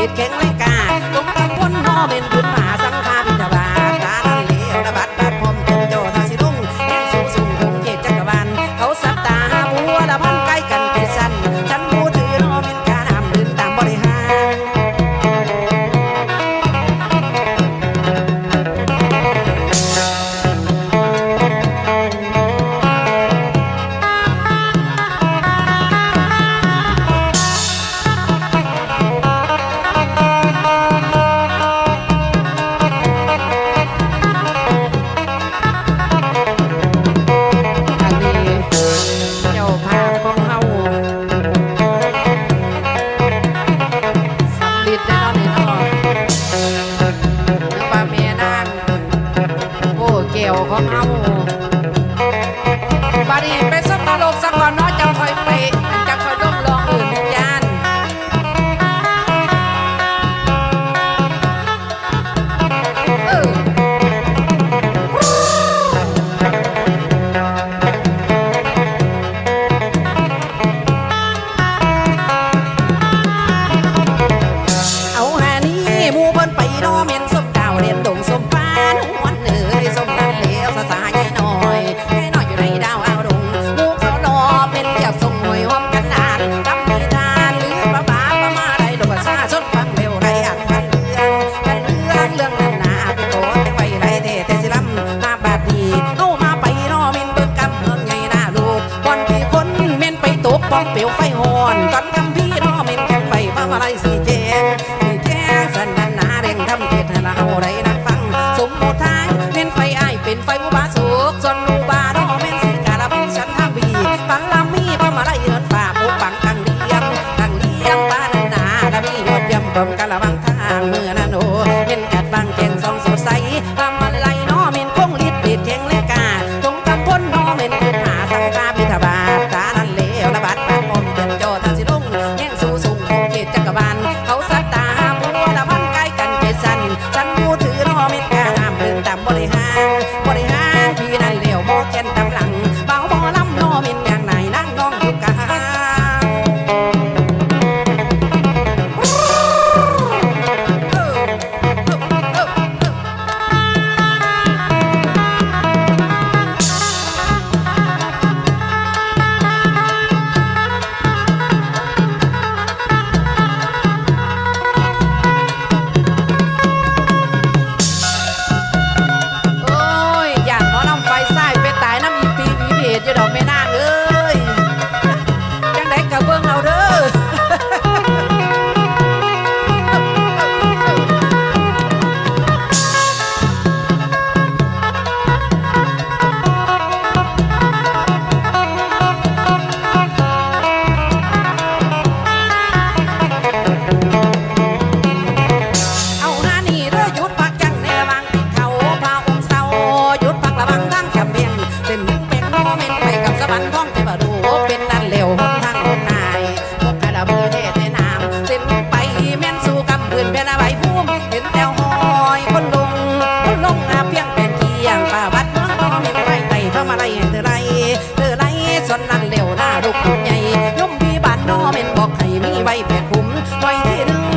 It can be ดีไปสมโลกสักก่อนน้อยจังคอย เปลวไฟหอนกัน Why you hit?